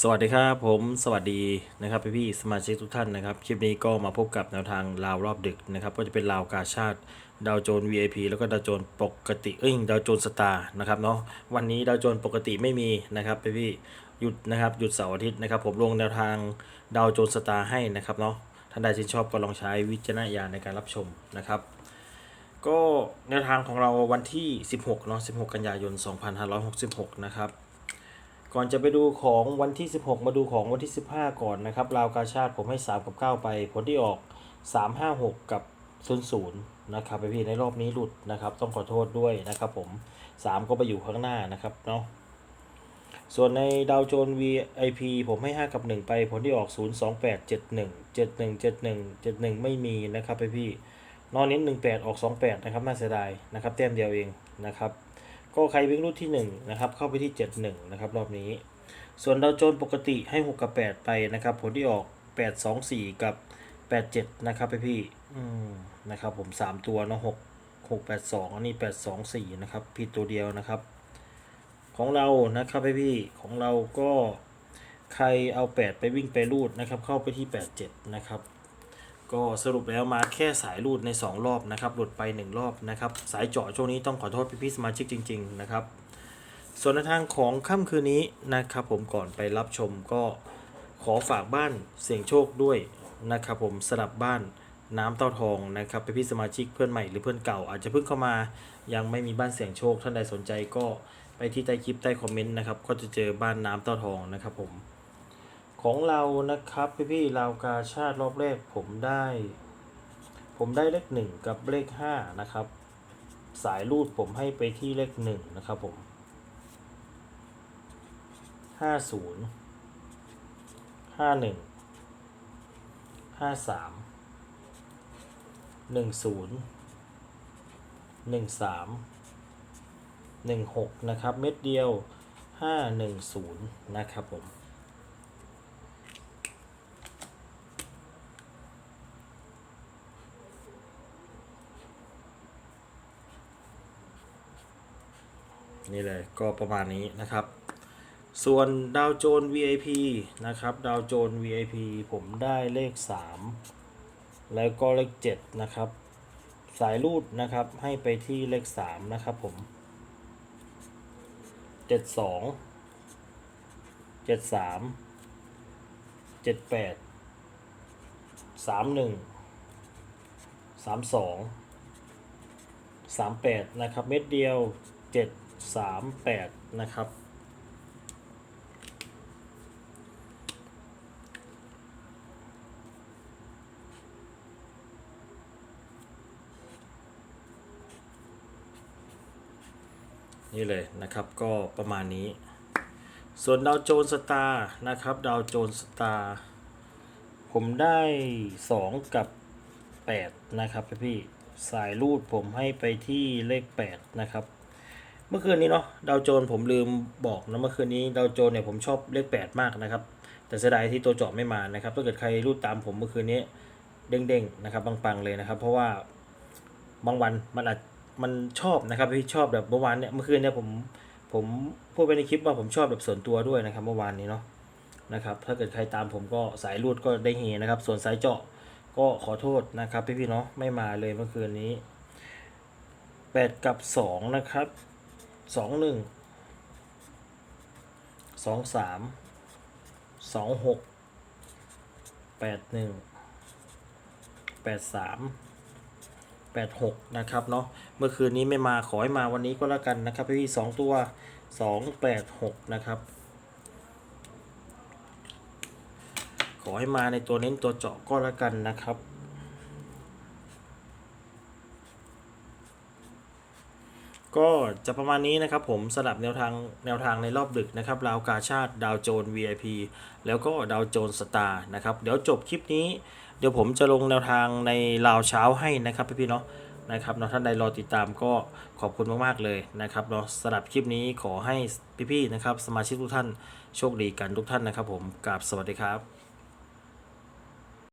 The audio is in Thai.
สวัสดีครับผมสวัสดีนะครับพี่พี่ๆสมาชิกทุกท่านนะครับ คลิปนี้ก็มาพบกับแนวทางราวรอบดึกนะครับก็จะเป็นราวกาชาติดาวโจน VIP แล้วก็ดาวโจนปกติเอ้ยดาวโจนสตาร์นะครับเนาะวันนี้ดาวโจนปกติไม่มีนะครับพี่พี่หยุดนะครับหยุดเสาร์อาทิตย์นะครับผมลงแนวทางดาวโจนสตาร์ให้นะครับเนาะท่านใดชื่นชอบก็ลองใช้วิจารณญาณในการรับชมนะครับก็แนวทางของเราวันที่ 16เนาะ16 กันยายน 2566 นะครับ ก่อนจะไปดูของวันที่ 16 มาดูของวันที่ 15 ก่อนนะครับราวกาชาติผมให้ 3 กับ 9 ไป ผลที่ออก 3 5 6 กับ 00 นะครับไปพี่ในรอบนี้หลุดนะครับ ต้องขอโทษด้วยนะครับผม 3 ก็ไปอยู่ข้างหน้านะครับเนาะส่วนในดาวโจน VIP ผมให้ 5 กับ 1 ไป ผลที่ออก 0 2 8 71 71 71 71 ไม่มีนะครับไปพี่นอนเน้น18 ออก 28 นะครับน่าเสียดายนะครับแต้มเดียวเองนะครับ ก็ใครวิ่งรุ่นที่1นะครับเข้าไปที่ 71 นะครับรอบนี้ ส่วนดาวโจนปกติให้ 6 กับ 8 ไปนะครับผลที่ออก 8 2 4 กับ 87 นะครับพี่พี่อืมนะครับผม 3 ตัวเนาะ6 6 8 2 อันนี้ 8 2 4 นะครับผิดตัวเดียวนะครับ ของเรานะครับพี่พี่ของเราก็ใครเอา 8 ไปวิ่งไปรูดนะครับเข้าไปที่ 87 นะครับ ก็สรุปแล้วมาแค่สายรูดใน 2 รอบนะครับหลุดไป 1 รอบนะครับ สายเจาะช่วงนี้ต้องขอโทษพี่ๆสมาชิกจริง ๆ นะครับ ส่วนในทางของค่ำคืนนี้นะครับผมก่อนไปรับชมก็ขอฝากบ้านเสียงโชคด้วยนะครับผมสลับบ้านน้ำเต้าทองนะครับไปพี่สมาชิกเพื่อนใหม่หรือเพื่อนเก่า อาจจะเพิ่งเข้ามายังไม่มีบ้านเสียงโชคท่านใดสนใจก็ไปที่ใต้คลิปใต้คอมเมนต์นะครับก็จะเจอบ้านน้ำเต้าทองนะครับผม ของเรานะครับพี่พี่ๆราวกาชาติรอบแรกผมได้ ผมได้เลขหนึ่งกับเลขห้านะครับ สายรูดผมให้ไปที่เลขหนึ่งนะครับผมห้าศูนย์ห้าหนึ่งห้าสามหนึ่งศูนย์หนึ่งสามหนึ่งหกนะครับ เม็ดเดียวห้าหนึ่งศูนย์นะครับผม นี่เลยก็ประมาณนี้นะครับ ส่วนดาวโจน VIP นะครับดาวโจน VIP ผมได้เลข 3 แล้วก็เลข 7 นะครับ สายรูดนะครับให้ไปที่เลข 3 นะครับผม 72 73 78 31 32 38 นะครับ เม็ดเดียว 7 3 8นะครับ นี่เลยนะครับก็ประมาณนี้ ส่วนดาวโจนสตาร์นะครับดาวโจนสตาร์ผมได้ 2 กับ 8 นะครับพี่ สายรูดผมให้ไปที่เลข 8 นะครับ มื่อคืนนี้เนาะดาวโจนผมลืมบอกนะเมื่อคืนนี้ดาวโจนเนี่ยผมชอบเลข 8 มากนะครับ แต่เสียดายที่ตัวเจาะไม่มานะครับถ้าเกิดใครรูดตามผมเมื่อคืนนี้เด้งๆนะครับปังๆเลยนะครับ เพราะว่าบางวันมันอาจมันชอบนะครับพี่ชอบแบบเมื่อวานเนี่ยเมื่อคืนเนี่ยผมผมพูดไปในคลิปว่าผมชอบแบบส่วนตัวด้วยนะครับเมื่อวานนี้เนาะนะครับถ้าเกิดใครตามผมก็สายรูดก็ได้เฮนะครับ ส่วนสายเจาะก็ขอโทษนะครับพี่ๆเนาะไม่มาเลยเมื่อคืนนี้แปดกับสองนะครับ สองหนึ่งสองสามสองหกแปดหนึ่งแปดสามแปดหกนะครับเนาะเมื่อคืนนี้ไม่มาขอให้มาวันนี้ก็แล้วกันนะครับพี่สองตัวสองแปดหกนะครับ ขอให้มาในตัวเน้นตัวเจาะก็แล้วกันนะครับ ก็จะประมาณนี้นะครับผมสลับแนวทางแนวทางในรอบดึกนะครับราวกาชาติดาวโจน VIP แล้วก็ดาวโจนสตาร์นะครับเดี๋ยวจบคลิปนี้ เดี๋ยวผมจะลงแนวทางในราวเช้าให้นะครับพี่ๆเนาะนะครับเนาะท่านใดรอติดตามก็ขอบคุณมากๆเลยนะครับเนาะสลับคลิปนี้ขอให้พี่ๆนะครับสมาชิกทุกท่านโชคดีกันทุกท่านนะครับผมกราบสวัสดีครับ